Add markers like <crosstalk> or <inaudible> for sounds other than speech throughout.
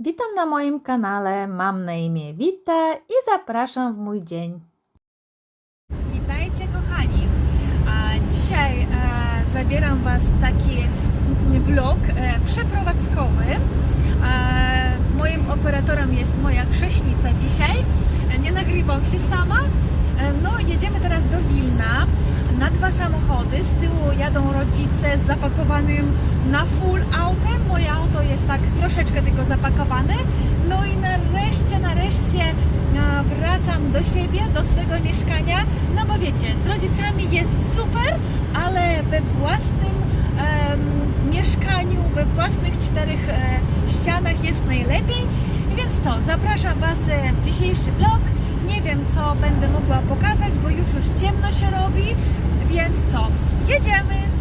Witam na moim kanale. Mam na imię Wita i zapraszam w mój dzień. Witajcie kochani. Dzisiaj e, zabieram Was w taki vlog e, przeprowadzkowy. E, moim operatorem jest moja chrześnica dzisiaj. Nie nagrywam się sama. No jedziemy teraz do Wilna na dwa samochody. Z tyłu jadą rodzice z zapakowanym na full autem. Moje auto jest tak troszeczkę tylko zapakowane. No i nareszcie, nareszcie wracam do siebie, do swojego mieszkania. No bo wiecie, z rodzicami jest super, ale we własnym em, mieszkaniu, we własnych czterech e, ścianach jest najlepiej. Więc co, zapraszam Was e, w dzisiejszy vlog. Nie wiem, co będę mogła pokazać, bo już już ciemno się robi. Więc co, jedziemy!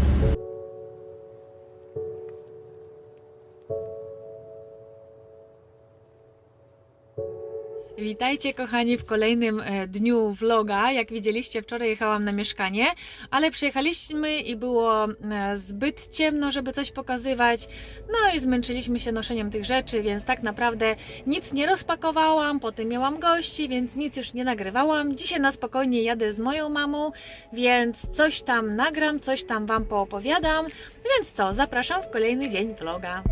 Witajcie kochani w kolejnym e, dniu vloga. Jak widzieliście, wczoraj jechałam na mieszkanie, ale przyjechaliśmy i było e, zbyt ciemno, żeby coś pokazywać. No i zmęczyliśmy się noszeniem tych rzeczy, więc tak naprawdę nic nie rozpakowałam. Potem miałam gości, więc nic już nie nagrywałam. Dzisiaj na spokojnie jadę z moją mamą, więc coś tam nagram, coś tam Wam poopowiadam. Więc co, zapraszam w kolejny dzień vloga.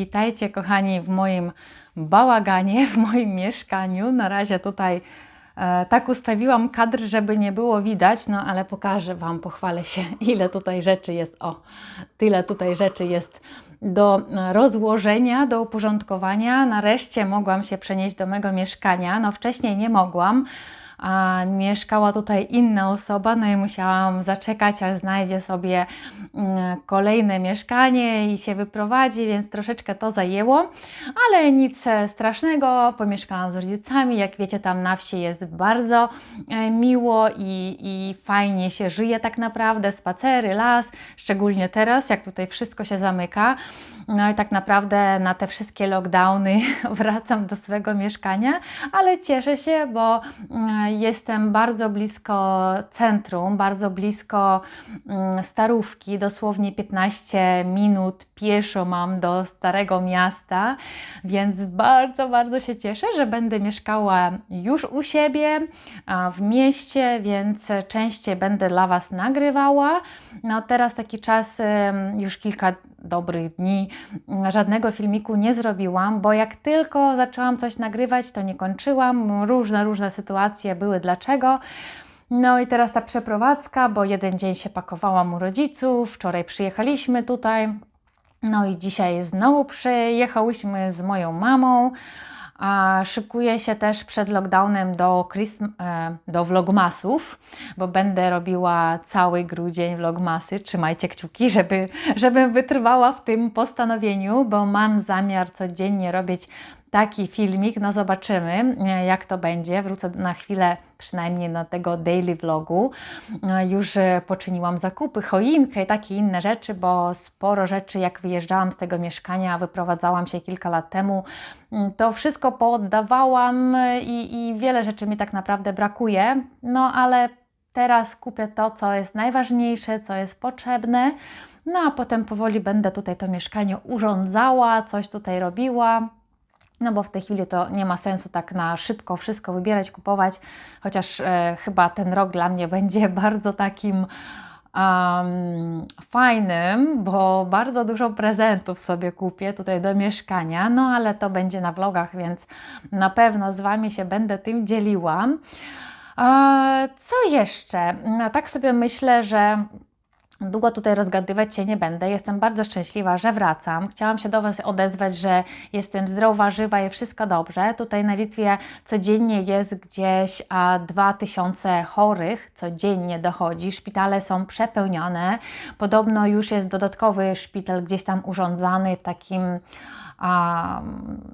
Witajcie kochani w moim bałaganie, w moim mieszkaniu. Na razie tutaj e, tak ustawiłam kadr, żeby nie było widać, no ale pokażę Wam, pochwalę się, <laughs> ile tutaj rzeczy jest. O, tyle tutaj rzeczy jest do e, rozłożenia, do uporządkowania. Nareszcie mogłam się przenieść do mego mieszkania. No wcześniej nie mogłam. A mieszkała tutaj inna osoba, no i musiałam zaczekać, aż znajdzie sobie mm, kolejne mieszkanie i się wyprowadzi, więc troszeczkę to zajęło, ale nic e, strasznego. Pomieszkałam z rodzicami, jak wiecie, tam na wsi jest bardzo e, miło i, i fajnie się żyje tak naprawdę. Spacery, las, szczególnie teraz, jak tutaj wszystko się zamyka. No i tak naprawdę na te wszystkie lockdowny <laughs> wracam do swojego mieszkania, ale cieszę się, bo mm, jestem bardzo blisko centrum, bardzo blisko mm, Starówki, dosłownie 15 minut pieszo mam do Starego Miasta, więc bardzo, bardzo się cieszę, że będę mieszkała już u siebie w mieście, więc częściej będę dla Was nagrywała. No teraz taki czas, już kilka dobrych dni, żadnego filmiku nie zrobiłam, bo jak tylko zaczęłam coś nagrywać, to nie kończyłam. Różne, różne sytuacje były dlaczego. No i teraz ta przeprowadzka, bo jeden dzień się pakowałam u rodziców, wczoraj przyjechaliśmy tutaj, no i dzisiaj znowu przyjechałyśmy z moją mamą. A szykuję się też przed lockdownem do, e, do vlogmasów, bo będę robiła cały grudzień vlogmasy. Trzymajcie kciuki, żeby, żebym wytrwała w tym postanowieniu, bo mam zamiar codziennie robić taki filmik. No zobaczymy, e, jak to będzie. Wrócę na chwilę przynajmniej na tego daily vlogu. E, Już e, poczyniłam zakupy, choinkę i takie inne rzeczy, bo sporo rzeczy, jak wyjeżdżałam z tego mieszkania, wyprowadzałam się kilka lat temu, mm, to wszystko pooddawałam e, i, i wiele rzeczy mi tak naprawdę brakuje. No ale teraz kupię to, co jest najważniejsze, co jest potrzebne. No a potem powoli będę tutaj to mieszkanie urządzała, coś tutaj robiła. No bo w tej chwili to nie ma sensu tak na szybko wszystko wybierać, kupować, chociaż e, chyba ten rok dla mnie <laughs> będzie bardzo takim um, fajnym, bo bardzo dużo prezentów sobie kupię tutaj do mieszkania, no ale to będzie na vlogach, więc na pewno z Wami się będę tym dzieliła. E, co jeszcze? No, tak sobie myślę, że Długo tutaj rozgadywać się nie będę. Jestem bardzo szczęśliwa, że wracam. Chciałam się do Was odezwać, że jestem zdrowa, żywa i wszystko dobrze. Tutaj na Litwie codziennie jest gdzieś a 2000 chorych, codziennie dochodzi. Szpitale są przepełnione. Podobno już jest dodatkowy szpital gdzieś tam urządzany w takim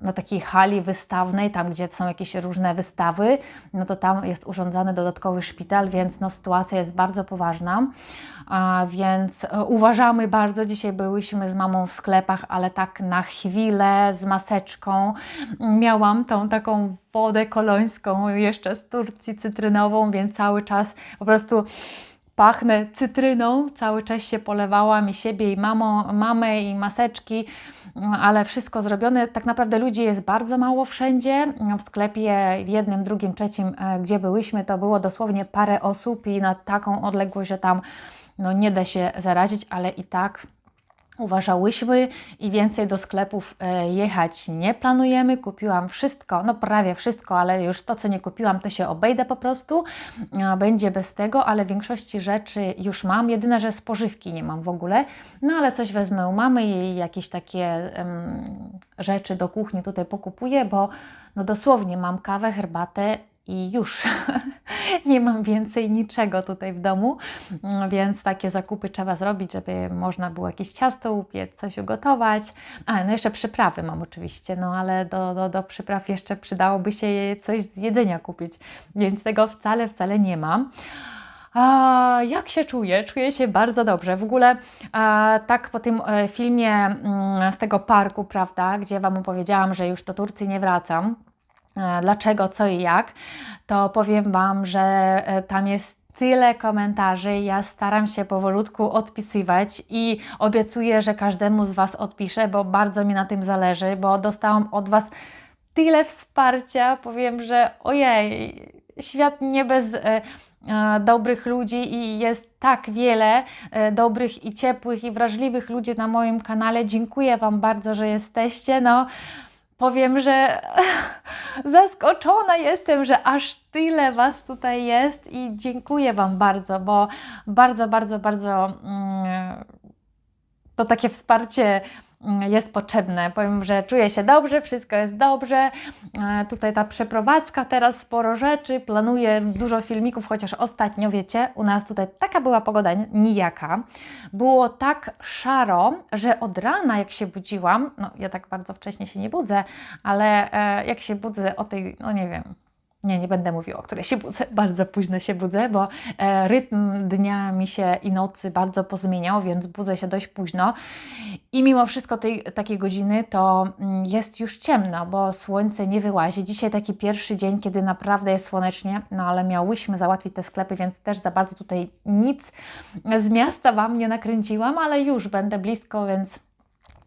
na takiej hali wystawnej, tam gdzie są jakieś różne wystawy, no to tam jest urządzany dodatkowy szpital, więc no, sytuacja jest bardzo poważna. Więc e, uważamy bardzo. Dzisiaj byłyśmy z mamą w sklepach, ale tak na chwilę z maseczką. Miałam tą taką wodę kolońską jeszcze z Turcji cytrynową, więc cały czas po prostu pachnę cytryną, cały czas się polewałam i siebie, i mamo, mamę, i maseczki, ale wszystko zrobione. Tak naprawdę ludzi jest bardzo mało wszędzie. W sklepie, w jednym, drugim, trzecim, e, gdzie byłyśmy, to było dosłownie parę osób i na taką odległość, że tam no, nie da się zarazić, ale i tak uważałyśmy i więcej do sklepów e, jechać nie planujemy. Kupiłam wszystko, no prawie wszystko, ale już to, co nie kupiłam, to się obejdę po prostu. Będzie bez tego, ale większości rzeczy już mam. Jedyne, że spożywki nie mam w ogóle, no ale coś wezmę u mamy i jakieś takie em, rzeczy do kuchni tutaj pokupuję, bo no dosłownie mam kawę, herbatę i już <laughs> nie mam więcej niczego tutaj w domu, Mm, więc takie zakupy trzeba zrobić, żeby można było jakieś ciasto upiec, coś ugotować. A, no jeszcze przyprawy mam oczywiście, no ale do, do, do przypraw jeszcze przydałoby się coś z jedzenia kupić, więc tego wcale, wcale nie mam. A, jak się czuję? Czuję się bardzo dobrze. W ogóle a, tak po tym e, filmie mm, z tego parku, prawda, gdzie Wam opowiedziałam, że już do Turcji nie wracam, dlaczego, co i jak, to powiem Wam, że e, tam jest tyle komentarzy. Ja staram się powolutku odpisywać i obiecuję, że każdemu z Was odpiszę, bo bardzo mi na tym zależy, bo dostałam od Was tyle wsparcia. Powiem, że ojej, świat nie bez. E, e, dobrych ludzi i jest tak wiele e, dobrych i ciepłych i wrażliwych ludzi na moim kanale. Dziękuję Wam bardzo, że jesteście. No, powiem, że <laughs> zaskoczona jestem, że aż tyle Was tutaj jest i dziękuję Wam bardzo, bo bardzo, bardzo, bardzo mm, to takie wsparcie jest potrzebne. Powiem, że czuję się dobrze, wszystko jest dobrze. E, Tutaj ta przeprowadzka, teraz sporo rzeczy, planuję dużo filmików, chociaż ostatnio, wiecie, u nas tutaj taka była pogoda nijaka. Było tak szaro, że od rana jak się budziłam, no ja tak bardzo wcześnie się nie budzę, ale e, jak się budzę o tej, no nie wiem, nie, nie będę mówiła, o której się budzę. <laughs> Bardzo późno się budzę, bo e, rytm dnia mi się i nocy bardzo pozmieniał, więc budzę się dość późno. I mimo wszystko tej takiej godziny to mm, jest już ciemno, bo słońce nie wyłazi. Dzisiaj taki pierwszy dzień, kiedy naprawdę jest słonecznie, no ale miałyśmy załatwić te sklepy, więc też za bardzo tutaj nic z miasta Wam nie nakręciłam, ale już będę blisko, więc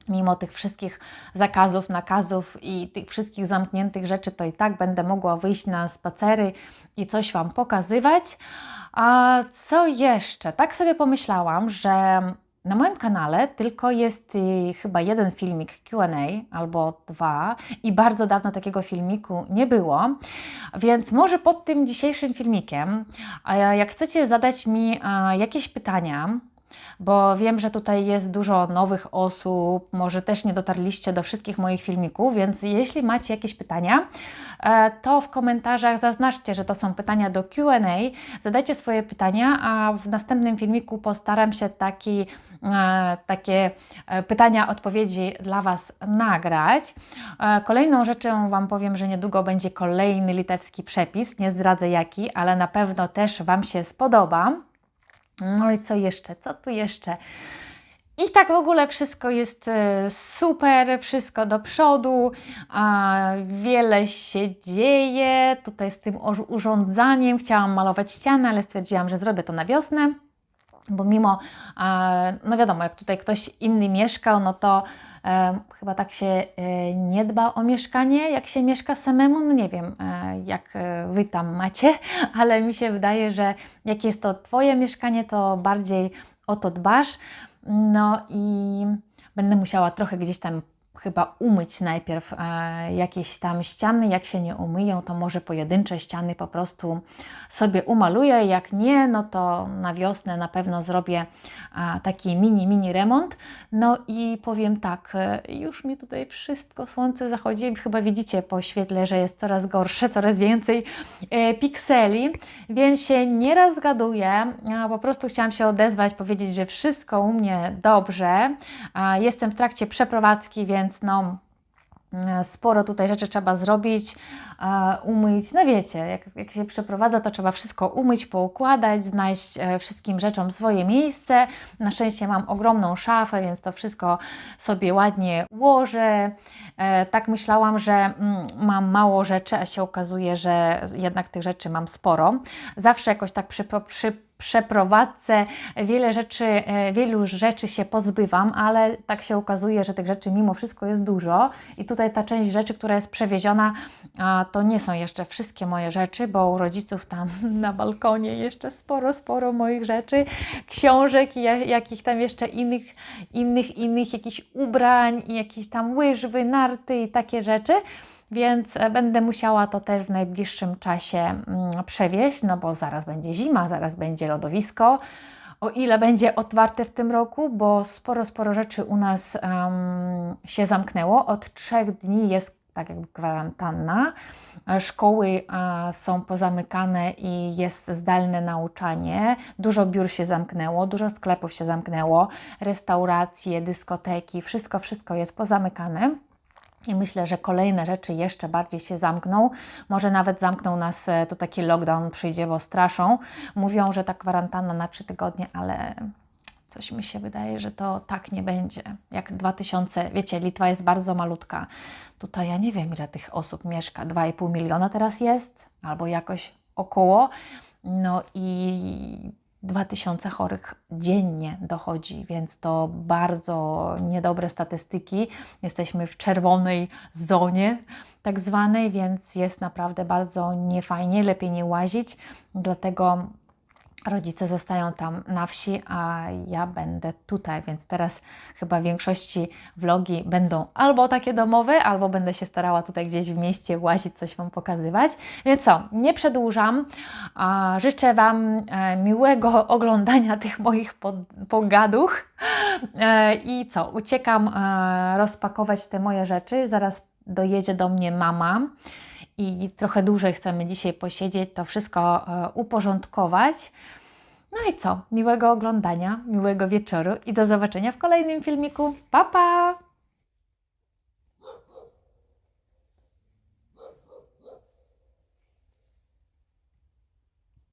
mimo tych wszystkich zakazów, nakazów i tych wszystkich zamkniętych rzeczy, to i tak będę mogła wyjść na spacery i coś Wam pokazywać. A co jeszcze? Tak sobie pomyślałam, że na moim kanale tylko jest y, chyba jeden filmik QA albo dwa i bardzo dawno takiego filmiku nie było, więc może pod tym dzisiejszym filmikiem, jak chcecie zadać mi jakieś pytania, bo wiem, że tutaj jest dużo nowych osób, może też nie dotarliście do wszystkich moich filmików, więc jeśli macie jakieś pytania, e, to w komentarzach zaznaczcie, że to są pytania do QA, zadajcie swoje pytania, a w następnym filmiku postaram się taki, e, takie e, pytania, odpowiedzi dla Was nagrać. Kolejną rzeczą Wam powiem, że niedługo będzie kolejny litewski przepis, nie zdradzę jaki, ale na pewno też Wam się spodoba. No i co jeszcze? Co tu jeszcze? I tak w ogóle wszystko jest e, super, wszystko do przodu, wiele się dzieje tutaj z tym urządzaniem. Chciałam malować ściany, ale stwierdziłam, że zrobię to na wiosnę, bo mimo, no wiadomo, jak tutaj ktoś inny mieszkał, no to e, chyba tak się e, nie dba o mieszkanie, jak się mieszka samemu. No nie wiem, e, jak e, Wy tam macie, <laughs> ale mi się wydaje, że jak jest to Twoje mieszkanie, to bardziej o to dbasz. No i będę musiała trochę gdzieś tam chyba umyć najpierw e, jakieś tam ściany. Jak się nie umyją, to może pojedyncze ściany po prostu sobie umaluję. Jak nie, no to na wiosnę na pewno zrobię taki mini, mini remont. No i powiem tak, e, już mi tutaj wszystko słońce zachodzi. Chyba widzicie po świetle, że jest coraz gorsze, coraz więcej e, pikseli, więc się nie rozgaduję. Po prostu chciałam się odezwać, powiedzieć, że wszystko u mnie dobrze. Jestem w trakcie przeprowadzki, więc no. e, Sporo tutaj rzeczy trzeba zrobić, e, umyć. No wiecie, jak, jak się przeprowadza, to trzeba wszystko umyć, poukładać, znaleźć e, wszystkim rzeczom swoje miejsce. Na szczęście mam ogromną szafę, więc to wszystko sobie ładnie ułożę. Tak myślałam, że mm, mam mało rzeczy, a się okazuje, że jednak tych rzeczy mam sporo. Zawsze jakoś tak przy, przy przeprowadzce. Wiele rzeczy, e, wielu rzeczy się pozbywam, ale tak się okazuje, że tych rzeczy mimo wszystko jest dużo. I tutaj ta część rzeczy, która jest przewieziona, to nie są jeszcze wszystkie moje rzeczy, bo u rodziców tam <laughs> na balkonie jeszcze sporo, sporo moich rzeczy, książek i ja- jakich tam jeszcze innych, innych, innych jakichś ubrań i jakieś tam łyżwy, narty i takie rzeczy. Więc e, będę musiała to też w najbliższym czasie mm, przewieźć, no bo zaraz będzie zima, zaraz będzie lodowisko. O ile będzie otwarte w tym roku, bo sporo, sporo rzeczy u nas em, się zamknęło. Od trzech dni jest tak jakby kwarantanna. E, Szkoły e, są pozamykane i jest zdalne nauczanie. Dużo biur się zamknęło, dużo sklepów się zamknęło, restauracje, dyskoteki, wszystko, wszystko jest pozamykane. I myślę, że kolejne rzeczy jeszcze bardziej się zamkną. Może nawet zamkną nas, e, to taki lockdown przyjdzie, bo straszą. Mówią, że ta kwarantanna na trzy tygodnie, ale coś mi się wydaje, że to tak nie będzie. Jak 2000, wiecie, Litwa jest bardzo malutka. Tutaj ja nie wiem, ile tych osób mieszka. 2,5 miliona teraz jest, albo jakoś około. No i 2000 chorych dziennie dochodzi, więc to bardzo niedobre statystyki. Jesteśmy w czerwonej zonie, tak zwanej, więc jest naprawdę bardzo niefajnie, lepiej nie łazić. Dlatego rodzice zostają tam na wsi, a ja będę tutaj, więc teraz chyba w większości vlogi będą albo takie domowe, albo będę się starała tutaj gdzieś w mieście łazić, coś Wam pokazywać. Więc co, nie przedłużam. Życzę Wam e, miłego <laughs> oglądania tych moich pogaduch. E, I co, uciekam e, rozpakować te moje rzeczy. Zaraz dojedzie do mnie mama i trochę dłużej chcemy dzisiaj posiedzieć, to wszystko e, uporządkować. No i co? Miłego oglądania, miłego wieczoru i do zobaczenia w kolejnym filmiku. Pa, pa!